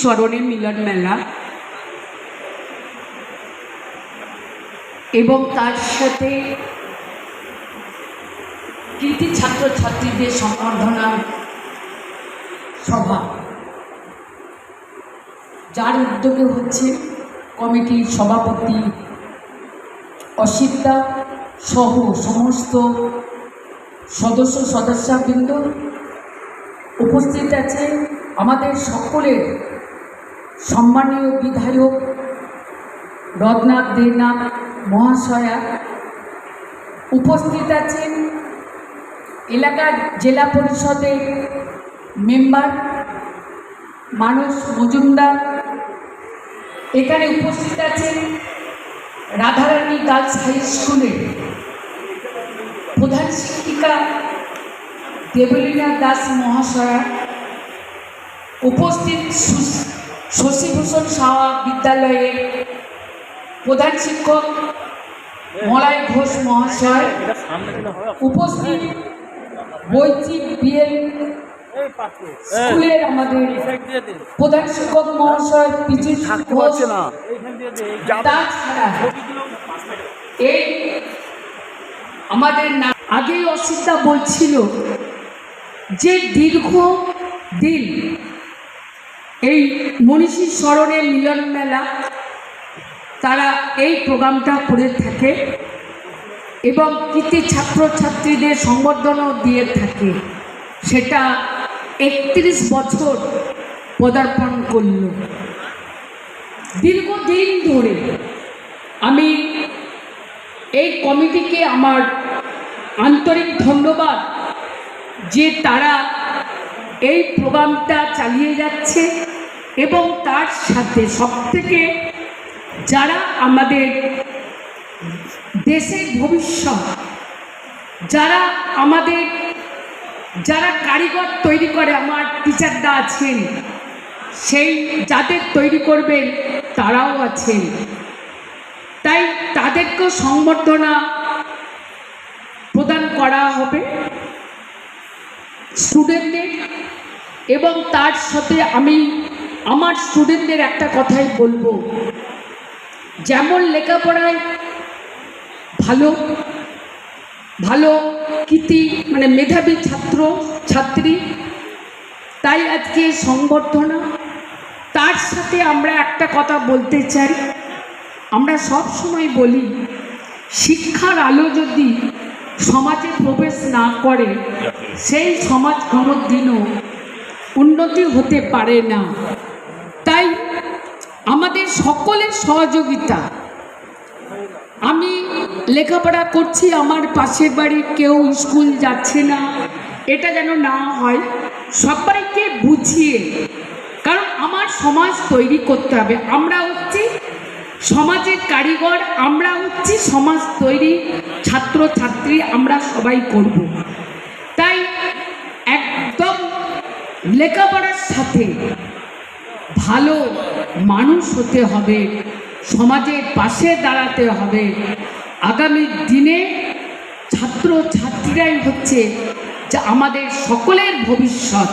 স্মরণে মিলন মেলা এবং তার সাথে কৃতি ছাত্রছাত্রীদের সম্বর্ধনা সভা। যার উদ্যোগে হচ্ছে কমিটির সভাপতি অসিতা সহ সমস্ত সদস্য সদস্যবৃন্দ উপস্থিত আছে আমাদের সকলের সম্মানীয় বিধায়ক রত্নাথ দেবনাথ মহাশয়া উপস্থিত আছেন এলাকার জেলা পরিষদের মেম্বার মানুষ মজুমদার। এখানে উপস্থিত আছেন রাধারানী গার্লস হাই স্কুলের প্রধান শিক্ষিকা দেবলীনা দাস মহাশয়া। উপস্থিত শশীভূষণ সাহা বিদ্যালয়ের প্রধান শিক্ষক মলয় ঘোষ মহাশয়, উপস্থিত বৈচি বিএল স্কুলের আমাদের প্রধান শিক্ষক মহাশয় পিজি তাছাড়া এই আমাদের না আগেই অসিতা বলছিল যে দীর্ঘ দিন এই মনীষী স্মরণের মিলন মেলা, তারা এই প্রোগ্রামটা করে থাকে এবং কৃতি ছাত্রছাত্রীদের সংবর্ধনাও দিয়ে থাকে। সেটা একত্রিশ বছর পদার্পণ করল। দীর্ঘদিন ধরে আমি এই কমিটিকে আমার আন্তরিক ধন্যবাদ যে তারা এই প্রোগ্রামটা চালিয়ে যাচ্ছে। এবং তার সাথে সবথেকে যারা আমাদের দেশের ভবিষ্যৎ, যারা আমাদের, যারা কারিগর তৈরি করে, আমার টিচাররা আছেন, সেই যাদের তৈরি করবেন, তারাও আছেন। তাই তাদেরকেও সংবর্ধনা প্রদান করা হবে স্টুডেন্টদের এবং তার সাথে আমি আমার স্টুডেন্টদের একটা কথাই বলব। যেমন লেখাপড়ায় ভালো ভালো কৃতি মানে মেধাবী ছাত্র ছাত্রী তাই আজকে সংবর্ধনা। তার সাথে আমরা একটা কথা বলতে চাই। আমরা সব সময় বলি শিক্ষার আলো যদি সমাজে প্রবেশ না করে সেই সমাজ কোনো দিনও উন্নতি হতে পারে না। আমাদের সকলের সহযোগিতা। আমি লেখাপড়া করছি, আমার পাশের বাড়ির কেউ স্কুল যাচ্ছে না। এটা যেন না হয়, সবাইকে বুঝিয়ে। কারণ আমার সমাজ তৈরি করতে হবে। আমরা হচ্ছি সমাজের কারিগর, আমরা হচ্ছি সমাজ তৈরি ছাত্র ছাত্রী আমরা সবাই করব। তাই একদম লেখাপড়ার সাথে ভালো মানুষ হতে হবে, সমাজের পাশে দাঁড়াতে হবে। আগামী দিনে ছাত্র ছাত্রীরাই হচ্ছে যা আমাদের সকলের ভবিষ্যৎ।